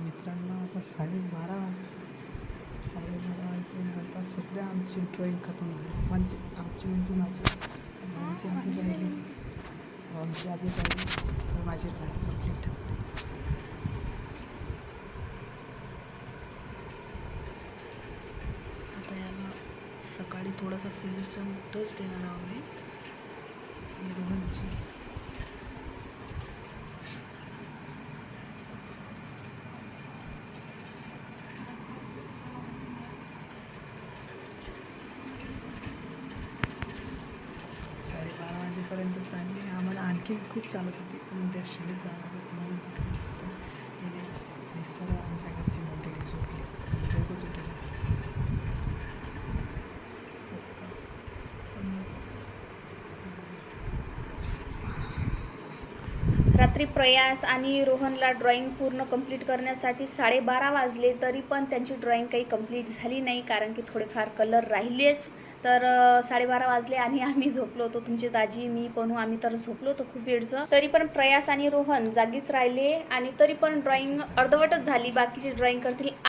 मित्रांनो आता साडेबारा वाजले. साडेबारा वाजले. आता सध्या आमची ड्रॉईंग खतम झाली. म्हणजे आमची म्हणजे माझी आमची आजी राहिली आमची आजी राहिली तर माझी कंप्लीट आता याला सकाळी थोडासा फिनिशचा टच देणार आम्ही आणि रोहनची साडेबारा चालली. आम्हाला आणखी खूप चालत होती. पण त्या शाळेत जावं लागत म्हणून कुठे सर्व आमच्या घरची मंडळी झोपली चौकच उठले रात्री प्रयास आणि रोहनला ड्रॉइंग पूर्ण कंप्लीट करण्यासाठी साडेबारा वाजले तरी पण त्यांची ड्रॉइंग काही कंप्लीट झाली नाही कारण की थोडेफार कलर राहिलेच. तर साडेबारा वाजले आणि आम्ही झोपलो होतो. तुमची दाजी मी पण आम्ही तर झोपलो होतो खूप वेळचं. तरी पण प्रयास आणि रोहन जागीच राहिले आणि तरी पण ड्रॉइंग अर्धवटच झाली. बाकीची ड्रॉइंग करतील